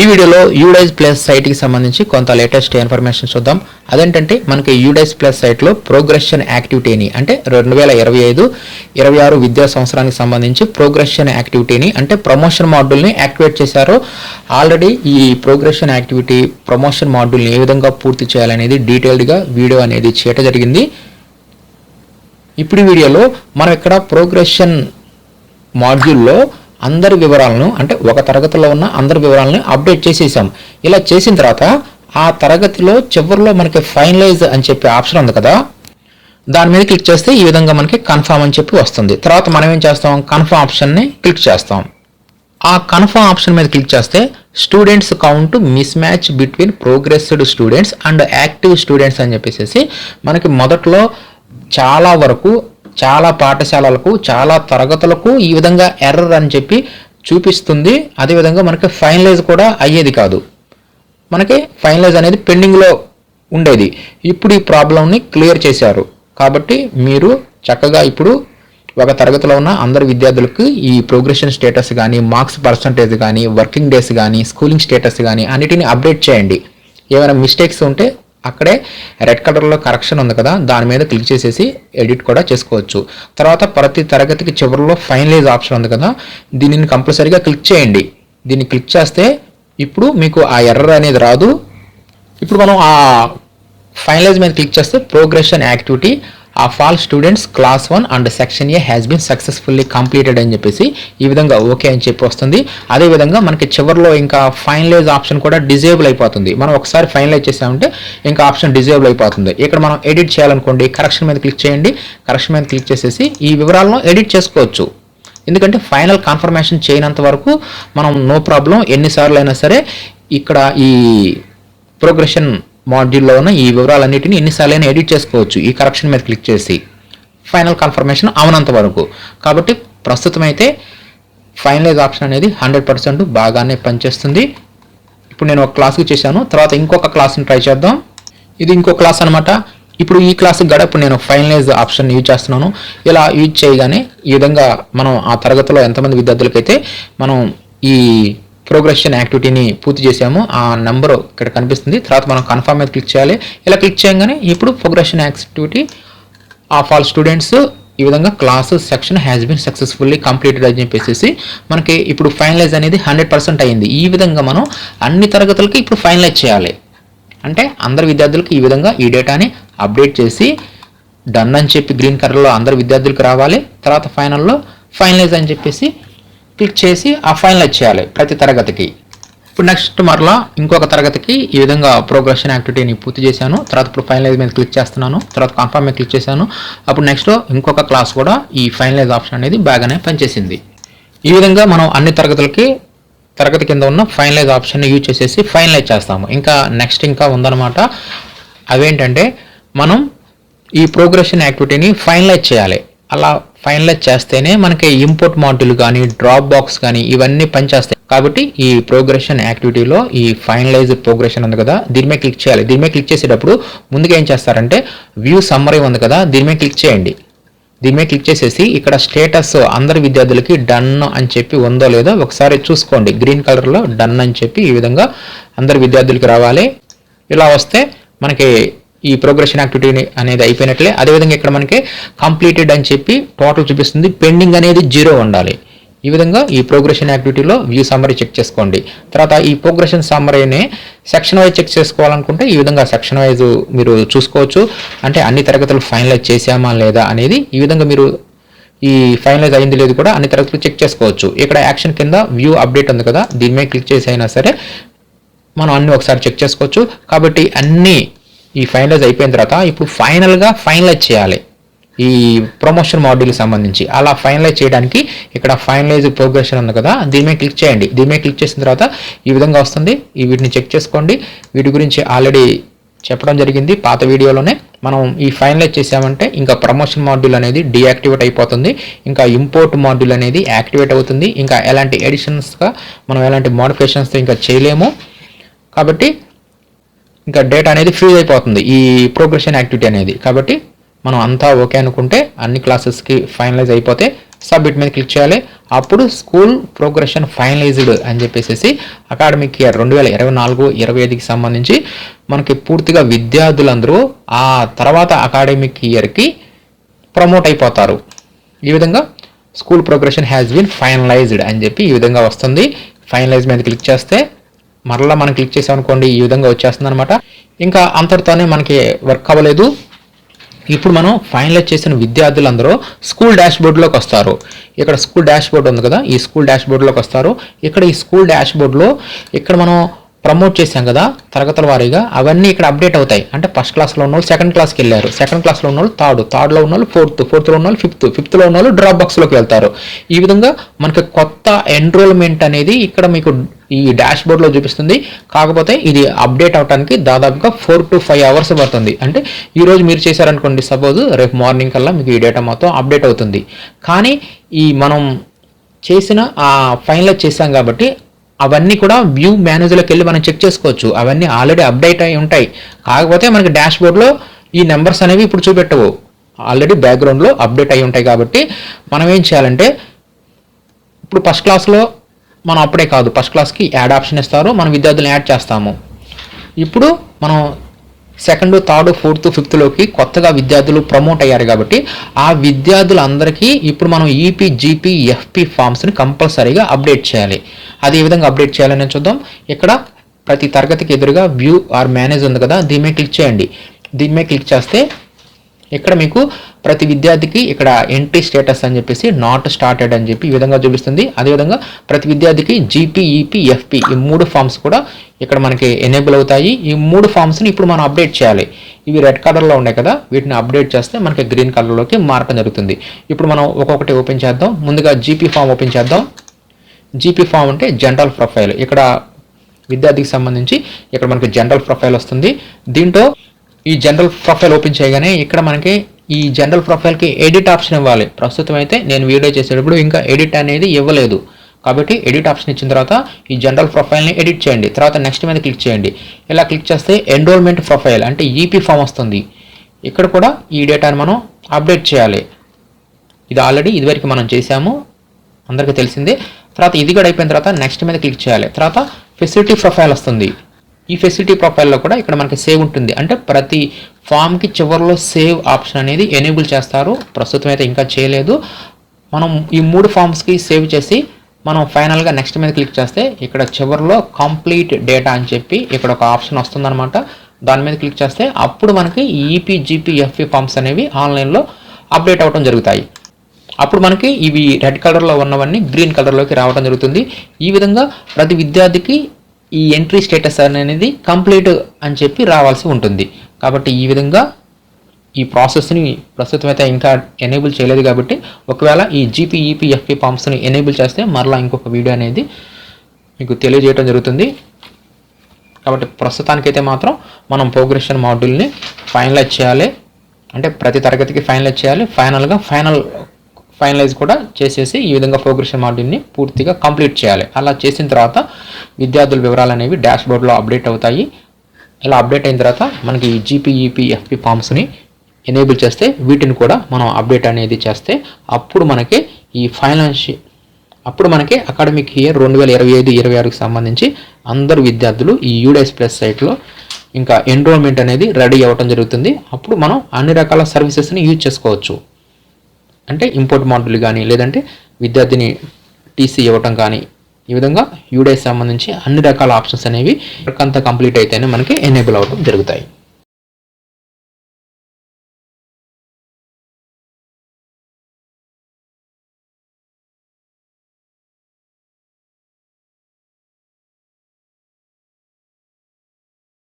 ఈ వీడియోలో UDISE plus సైట్కి సంబంధించి కొంత లేటెస్ట్ ఇన్ఫర్మేషన్ చూద్దాం. అదేంటంటే మనకి యూడైజ్ ప్లస్ సైట్లో ప్రోగ్రెషన్ యాక్టివిటీని అంటే రెండు వేల ఇరవై ఐదు ఇరవై ఆరు విద్యా సంవత్సరానికి సంబంధించి ప్రోగ్రెషన్ యాక్టివిటీని అంటే ప్రమోషన్ మాడ్యూల్ని యాక్టివేట్ చేశారు. ఆల్రెడీ ఈ ప్రోగ్రెషన్ యాక్టివిటీ ప్రమోషన్ మాడ్యూల్ని ఏ విధంగా పూర్తి చేయాలనేది డీటెయిల్డ్గా వీడియో అనేది చేయటం జరిగింది. ఇప్పుడు వీడియోలో మనం ఇక్కడ ప్రోగ్రెషన్ మాడ్యూల్లో అందరి వివరాలను అంటే ఒక తరగతిలో ఉన్న అందరి వివరాలను అప్డేట్ చేసేసాం. ఇలా చేసిన తర్వాత ఆ తరగతిలో చివరిలో మనకి ఫైనలైజ్ అని చెప్పి ఆప్షన్ ఉంది కదా. దాని మీద క్లిక్ చేస్తే ఈ విధంగా మనకి కన్ఫామ్ అని చెప్పి వస్తుంది. తర్వాత మనం ఏం చేస్తాం? కన్ఫామ్ ఆప్షన్ని క్లిక్ చేస్తాం. ఆ కన్ఫామ్ ఆప్షన్ మీద క్లిక్ చేస్తే students count mismatch between progressed students and active students అని చెప్పేసి మనకి మొదట్లో చాలా వరకు చాలా పాఠశాలలకు చాలా తరగతులకు ఈ విధంగా ఎర్రర్ అని చెప్పి చూపిస్తుంది. అదేవిధంగా మనకి ఫైనలైజ్ కూడా అయ్యేది కాదు. మనకి ఫైనలైజ్ అనేది పెండింగ్లో ఉండేది. ఇప్పుడు ఈ ప్రాబ్లంని క్లియర్ చేశారు. కాబట్టి మీరు చక్కగా ఇప్పుడు ఒక తరగతిలో ఉన్న అందరు విద్యార్థులకు ఈ ప్రోగ్రెషన్ స్టేటస్ కానీ మార్క్స్ పర్సంటేజ్ కానీ వర్కింగ్ డేస్ కానీ స్కూలింగ్ స్టేటస్ కానీ అన్నిటిని అప్డేట్ చేయండి. ఏమైనా మిస్టేక్స్ ఉంటే అక్కడే రెడ్ కలర్లో కరెక్షన్ ఉంది కదా దాని మీద క్లిక్ చేసేసి ఎడిట్ కూడా చేసుకోవచ్చు. తర్వాత ప్రతి తరగతికి చివరిలో ఫైనలైజ్ ఆప్షన్ ఉంది కదా దీనిని కంపల్సరీగా క్లిక్ చేయండి. దీన్ని క్లిక్ చేస్తే ఇప్పుడు మీకు ఆ ఎర్రర్ అనేది రాదు. ఇప్పుడు మనం ఆ ఫైనలైజ్ మీద క్లిక్ చేస్తే progression activity of all students class one and section A has been successfully completed అని చెప్పేసి ఈ విధంగా ఓకే అని చెప్పి వస్తుంది. అదేవిధంగా మనకి చివరిలో ఇంకా ఫైనలైజ్ ఆప్షన్ కూడా డిజేబుల్ అయిపోతుంది. మనం ఒకసారి ఫైనలైజ్ చేసామంటే ఇంకా ఆప్షన్ డిజేబుల్ అయిపోతుంది. ఇక్కడ మనం ఎడిట్ చేయాలనుకోండి కరెక్షన్ మీద క్లిక్ చేయండి. కరెక్షన్ మీద క్లిక్ చేసేసి ఈ వివరాలను ఎడిట్ చేసుకోవచ్చు. ఎందుకంటే ఫైనల్ కన్ఫర్మేషన్ చేయనంత వరకు మనం నో ప్రాబ్లం ఎన్నిసార్లు అయినా సరే ఇక్కడ ఈ ప్రోగ్రెషన్ మాడ్యూల్లో ఉన్న ఈ వివరాలన్నింటినీ ఎన్నిసార్లు అయినా ఎడిట్ చేసుకోవచ్చు. ఈ కరెక్షన్ మీద క్లిక్ చేసి ఫైనల్ కన్ఫర్మేషన్ అవనంత వరకు. కాబట్టి ప్రస్తుతం అయితే ఫైనలైజ్ ఆప్షన్ అనేది హండ్రెడ్ పర్సెంట్ బాగానే పనిచేస్తుంది. ఇప్పుడు నేను ఒక క్లాస్కి చేశాను. తర్వాత ఇంకొక క్లాస్ని ట్రై చేద్దాం. ఇది ఇంకో క్లాస్ అనమాట ఇప్పుడు ఈ క్లాస్ గడపు నేను ఫైనలైజ్ ఆప్షన్ యూజ్ చేస్తున్నాను. ఇలా యూజ్ చేయగానే ఈ విధంగా మనం ఆ తరగతిలో ఎంతమంది విద్యార్థులకైతే మనం ఈ ప్రోగ్రెషన్ యాక్టివిటీని పూర్తి చేసాము ఆ నెంబర్ ఇక్కడ కనిపిస్తుంది. తర్వాత మనం కన్ఫర్మ్ మీద క్లిక్ చేయాలి. ఇలా క్లిక్ చేయగానే ఇప్పుడు progression activity of all students ఈ విధంగా class section has been successfully completed అని చెప్పేసి మనకి ఇప్పుడు ఫైనలైజ్ అనేది హండ్రెడ్ పర్సెంట్ అయింది ఈ విధంగా మనం అన్ని తరగతులకి ఇప్పుడు ఫైనలైజ్ చేయాలి. అంటే అందరు విద్యార్థులకు ఈ విధంగా ఈ డేటాని అప్డేట్ చేసి డన్ అని చెప్పి గ్రీన్ కలర్లో అందరు విద్యార్థులకు రావాలి. తర్వాత ఫైనల్లో ఫైనలైజ్ అని చెప్పేసి క్లిక్ చేసి ఆ ఫైనలైజ్ చేయాలి ప్రతి తరగతికి. ఇప్పుడు నెక్స్ట్ మరలా ఇంకొక తరగతికి ఈ విధంగా ప్రోగ్రెషన్ యాక్టివిటీని పూర్తి చేశాను. తర్వాత ఇప్పుడు ఫైనలైజ్ మీద క్లిక్ చేస్తున్నాను. తర్వాత కన్ఫర్మ్ మీద క్లిక్ చేశాను. అప్పుడు నెక్స్ట్ ఇంకొక క్లాస్ కూడా ఈ ఫైనలైజ్ ఆప్షన్ అనేది బాగానే పనిచేసింది. ఈ విధంగా మనం అన్ని తరగతులకి తరగతి కింద ఉన్న ఫైనలైజ్ ఆప్షన్ యూజ్ చేసేసి ఫైనలైజ్ చేస్తాము. ఇంకా నెక్స్ట్ ఇంకా ఉందన్నమాట. అవేంటంటే మనం ఈ ప్రోగ్రెషన్ యాక్టివిటీని ఫైనలైజ్ చేయాలి. అలా ఫైనలైజ్ చేస్తేనే మనకి ఇంపోర్ట్ మాడ్యూల్ కానీ డ్రాప్ బాక్స్ కానీ ఇవన్నీ పనిచేస్తాయి. కాబట్టి ఈ ప్రోగ్రెషన్ యాక్టివిటీలో ఈ ఫైనలైజ్ ప్రోగ్రెషన్ ఉంది కదా దీని మీద క్లిక్ చేయాలి. దీని మీద క్లిక్ చేసేటప్పుడు ముందుగా ఏం చేస్తారంటే వ్యూ సమ్మరీ ఉంది కదా దీని మీద క్లిక్ చేయండి. దీని మీద క్లిక్ చేసేసి ఇక్కడ స్టేటస్ అందరి విద్యార్థులకి డన్ అని చెప్పి ఉందో లేదో ఒకసారి చూసుకోండి. గ్రీన్ కలర్లో డన్ అని చెప్పి ఈ విధంగా అందరి విద్యార్థులకి రావాలి. ఇలా వస్తే మనకి ఈ ప్రోగ్రెషన్ యాక్టివిటీ అనేది అయిపోయినట్లే. అదేవిధంగా ఇక్కడ మనకి కంప్లీటెడ్ అని చెప్పి టోటల్ చూపిస్తుంది. పెండింగ్ అనేది జీరో ఉండాలి. ఈ విధంగా ఈ ప్రోగ్రెషన్ యాక్టివిటీలో వ్యూ సమ్మరీ చెక్ చేసుకోండి. తర్వాత ఈ ప్రోగ్రెషన్ సమ్మరీని సెక్షన్ వైజ్ చెక్ చేసుకోవాలనుకుంటే ఈ విధంగా సెక్షన్ వైజ్ మీరు చూసుకోవచ్చు. అంటే అన్ని తరగతులు ఫైనలైజ్ చేసామా లేదా అనేది ఈ విధంగా మీరు ఈ ఫైనలైజ్ అయింది లేదు కూడా అన్ని తరగతులు చెక్ చేసుకోవచ్చు. ఇక్కడ యాక్షన్ కింద వ్యూ అప్డేట్ ఉంది కదా దీని మీద క్లిక్ చేసి అయినా సరే మనం అన్ని ఒకసారి చెక్ చేసుకోవచ్చు. కాబట్టి అన్ని ఈ ఫైనలైజ్ అయిపోయిన తర్వాత ఇప్పుడు ఫైనల్గా ఫైనలైజ్ చేయాలి. ఈ ప్రమోషన్ మాడ్యూల్ సంబంధించి. అలా ఫైనలైజ్ చేయడానికి ఇక్కడ ఫైనలైజ్ ప్రోగ్రెషన్ ఉంది కదా దీని మీద క్లిక్ చేయండి. దీని మీద క్లిక్ చేసిన తర్వాత ఈ విధంగా వస్తుంది. ఈ వీటిని చెక్ చేసుకోండి. వీటి గురించి ఆల్రెడీ చెప్పడం జరిగింది. పాత వీడియోలోనే మనం ఈ ఫైనలైజ్ చేసామంటే ఇంకా ప్రమోషన్ మాడ్యూల్ అనేది డీయాక్టివేట్ అయిపోతుంది. ఇంకా ఇంపోర్ట్ మాడ్యూల్ అనేది యాక్టివేట్ అవుతుంది. ఇంకా ఎలాంటి ఎడిషన్స్గా మనం ఎలాంటి మోడిఫికేషన్స్తో ఇంకా చేయలేము. కాబట్టి ఇంకా డేటా అనేది ఫ్రీజ్ అయిపోతుంది. ఈ ప్రోగ్రెషన్ యాక్టివిటీ అనేది. కాబట్టి మనం అంతా ఓకే అనుకుంటే అన్ని క్లాసెస్కి ఫైనలైజ్ అయిపోతే సబ్మిట్ మీద క్లిక్ చేయాలి. అప్పుడు స్కూల్ ప్రోగ్రెషన్ ఫైనలైజ్డ్ అని చెప్పేసి అకాడమిక్ ఇయర్ రెండు వేల ఇరవై నాలుగు ఇరవై ఐదుకి సంబంధించి మనకి పూర్తిగా విద్యార్థులందరూ ఆ తర్వాత అకాడమిక్ ఇయర్కి ప్రమోట్ అయిపోతారు. ఈ విధంగా school progression has been finalised అని చెప్పి ఈ విధంగా వస్తుంది. ఫైనలైజ్ మీద క్లిక్ చేస్తే మరలా మనం క్లిక్ చేసామనుకోండి ఈ విధంగా వచ్చేస్తుంది అనమాట ఇంకా అంతటితోనే మనకి వర్క్ అవ్వలేదు. ఇప్పుడు మనం ఫైనలైజ్ చేసిన విద్యార్థులందరూ స్కూల్ డాష్ బోర్డ్లోకి వస్తారు. ఇక్కడ స్కూల్ డాష్ బోర్డ్ ఉంది కదా ఈ స్కూల్ డాష్ బోర్డ్లోకి వస్తారు. ఇక్కడ ఈ స్కూల్ డాష్ బోర్డ్లో ఇక్కడ మనం ప్రమోట్ చేశాం కదా తరగతుల వారీగా అవన్నీ ఇక్కడ అప్డేట్ అవుతాయి. అంటే ఫస్ట్ క్లాస్లో ఉన్న వాళ్ళు సెకండ్ క్లాస్కి వెళ్ళారు. సెకండ్ క్లాస్లో ఉన్న వాళ్ళు థర్డ్ థర్డ్లో ఉన్న వాళ్ళు ఫోర్త్ ఫోర్త్లో ఉన్న వాళ్ళు ఫిఫ్త్ ఫిఫ్త్లో ఉన్న వాళ్ళు డ్రాప్ బాక్స్లోకి వెళ్తారు. ఈ విధంగా మనకి కొత్త ఎన్రోల్మెంట్ అనేది ఇక్కడ మీకు ఈ డాష్ బోర్డ్లో చూపిస్తుంది. కాకపోతే ఇది అప్డేట్ అవడానికి దాదాపుగా ఫోర్ టు ఫైవ్ అవర్స్ పడుతుంది. అంటే ఈరోజు మీరు చేశారనుకోండి సపోజ్ రేపు మార్నింగ్ కల్లా మీకు ఈ డేటా మొత్తం అప్డేట్ అవుతుంది. కానీ ఈ మనం చేసిన ఆ ఫైనలైజ్ చేసాం కాబట్టి అవన్నీ కూడా వ్యూ మేనేజర్లోకి వెళ్ళి మనం చెక్ చేసుకోవచ్చు. అవన్నీ ఆల్రెడీ అప్డేట్ అయి ఉంటాయి. కాకపోతే మనకి డాష్ బోర్డ్లో ఈ నెంబర్స్ అనేవి ఇప్పుడు చూపెట్టవు. ఆల్రెడీ బ్యాక్గ్రౌండ్లో అప్డేట్ అయి ఉంటాయి కాబట్టి మనం ఏం చేయాలంటే ఇప్పుడు ఫస్ట్ క్లాస్లో మనం అప్పుడే కాదు. ఫస్ట్ క్లాస్కి యాడ్ ఆప్షన్ ఇస్తారు. మనం విద్యార్థులను యాడ్ చేస్తాము. ఇప్పుడు మనం సెకండ్ థర్డ్ ఫోర్త్ ఫిఫ్త్లోకి కొత్తగా విద్యార్థులు ప్రమోట్ అయ్యారు కాబట్టి ఆ విద్యార్థులందరికీ ఇప్పుడు మనం ఈపీ జీపీ ఎఫ్పి ఫామ్స్ని కంపల్సరీగా అప్డేట్ చేయాలి. అది ఏ విధంగా అప్డేట్ చేయాలని చూద్దాం. ఇక్కడ ప్రతి తరగతికి ఎదురుగా వ్యూ ఆర్ మేనేజ్ ఉంది కదా. దీని మీద క్లిక్ చేయండి. దీని మీద క్లిక్ చేస్తే ఇక్కడ మీకు ప్రతి విద్యార్థికి ఇక్కడ ఎంట్రీ స్టేటస్ అని చెప్పేసి నాట్ స్టార్టెడ్ అని చెప్పి ఈ విధంగా చూపిస్తుంది. అదేవిధంగా ప్రతి విద్యార్థికి జీపీ ఈపీ ఎఫ్పి ఈ మూడు ఫామ్స్ కూడా ఇక్కడ మనకి ఎనేబుల్ అవుతాయి. ఈ మూడు ఫామ్స్ని ఇప్పుడు మనం అప్డేట్ చేయాలి. ఇవి రెడ్ కలర్లో ఉన్నాయి కదా వీటిని అప్డేట్ చేస్తే మనకి గ్రీన్ కలర్లోకి మారటం జరుగుతుంది. ఇప్పుడు మనం ఒక్కొక్కటి ఓపెన్ చేద్దాం. ముందుగా జీపీ ఫామ్ ఓపెన్ చేద్దాం. జీపీ ఫామ్ అంటే జనరల్ ప్రొఫైల్ ఇక్కడ విద్యార్థికి సంబంధించి ఇక్కడ మనకి జనరల్ ప్రొఫైల్ వస్తుంది. దీంట్లో ఈ జనరల్ ప్రొఫైల్ ఓపెన్ చేయగానే ఇక్కడ మనకి ఈ జనరల్ ప్రొఫైల్కి ఎడిట్ ఆప్షన్ ఇవ్వాలి. ప్రస్తుతం అయితే నేను వీడియో చేసేటప్పుడు ఇంకా ఎడిట్ అనేది ఇవ్వలేదు. కాబట్టి ఎడిట్ ఆప్షన్ ఇచ్చిన తర్వాత ఈ జనరల్ ప్రొఫైల్ని ఎడిట్ చేయండి. తర్వాత నెక్స్ట్ మీద క్లిక్ చేయండి. ఇలా క్లిక్ చేస్తే ఎన్రోల్మెంట్ ప్రొఫైల్ అంటే ఈపీ ఫామ్ వస్తుంది. ఇక్కడ కూడా ఈ డేటాను మనం అప్డేట్ చేయాలి. ఇది ఆల్రెడీ ఇదివరకు మనం చేసాము అందరికీ తెలిసిందే. తర్వాత ఇది కూడా అయిపోయిన తర్వాత నెక్స్ట్ మీద క్లిక్ చేయాలి. తర్వాత ఫెసిలిటీ ప్రొఫైల్ వస్తుంది. ఈ ఫెసిలిటీ ప్రొఫైల్లో కూడా ఇక్కడ మనకి సేవ్ ఉంటుంది. అంటే ప్రతి ఫామ్కి చివరిలో సేవ్ ఆప్షన్ అనేది ఎనేబుల్ చేస్తారు. ప్రస్తుతం అయితే ఇంకా చేయలేదు. మనం ఈ మూడు ఫామ్స్కి సేవ్ చేసి మనం ఫైనల్గా నెక్స్ట్ మీద క్లిక్ చేస్తే ఇక్కడ చివరిలో కంప్లీట్ డేటా అని చెప్పి ఇక్కడ ఒక ఆప్షన్ వస్తుందన్నమాట. దాని మీద క్లిక్ చేస్తే అప్పుడు మనకి ఈపీ జీపీ ఎఫ్ఈ ఫామ్స్ అనేవి ఆన్లైన్లో అప్డేట్ అవ్వడం జరుగుతాయి. అప్పుడు మనకి ఇవి రెడ్ కలర్లో ఉన్నవన్నీ గ్రీన్ కలర్లోకి రావడం జరుగుతుంది. ఈ విధంగా ప్రతి విద్యార్థికి ఈ ఎంట్రీ స్టేటస్ అనేది కంప్లీట్ అని చెప్పి రావాల్సి ఉంటుంది. కాబట్టి ఈ విధంగా ఈ ప్రాసెస్ని ప్రస్తుతం అయితే ఇంకా ఎనేబుల్ చేయలేదు కాబట్టి ఒకవేళ ఈ జీపీఈపీఎఫ్పి ఫామ్స్ని ఎనేబుల్ చేస్తే మరలా ఇంకొక వీడియో అనేది మీకు తెలియజేయడం జరుగుతుంది. కాబట్టి ప్రస్తుతానికైతే మాత్రం మనం ప్రోగ్రెషన్ మాడ్యూల్ని ఫైనలైజ్ చేయాలి. అంటే ప్రతి తరగతికి ఫైనలైజ్ చేయాలి. ఫైనల్గా ఫైనల్ ఫైనలైజ్ కూడా చేసేసి ఈ విధంగా ప్రోగ్రెషన్ మాడ్యూల్ని పూర్తిగా కంప్లీట్ చేయాలి. అలా చేసిన తర్వాత విద్యార్థుల వివరాలు అనేవి డాష్ బోర్డ్లో అప్డేట్ అవుతాయి. ఇలా అప్డేట్ అయిన తర్వాత మనకి జీపీఈపీ ఎఫ్పి ఫామ్స్ని ఎనేబుల్ చేస్తే వీటిని కూడా మనం అప్డేట్ అనేది చేస్తే అప్పుడు మనకి ఈ ఫైనాన్షి అప్పుడు మనకి అకాడమిక్ ఇయర్ రెండు వేల ఇరవై ఐదు ఇరవై ఆరుకి సంబంధించి అందరు విద్యార్థులు ఈ యూడైస్ ప్లస్ సైట్లో ఇంకా ఎన్రోల్మెంట్ అనేది రెడీ అవ్వటం జరుగుతుంది. అప్పుడు మనం అన్ని రకాల సర్వీసెస్ని యూజ్ చేసుకోవచ్చు. అంటే ఇంపోర్ట్ మాడ్యూల్ కానీ లేదంటే విద్యార్థిని టీసీ ఇవ్వటం కానీ ఈ విధంగా యూడైస్ సంబంధించి అన్ని రకాల ఆప్షన్స్ అనేవి వర్క్ అంతా కంప్లీట్ అయితేనే మనకి ఎనేబుల్ అవ్వడం జరుగుతాయి.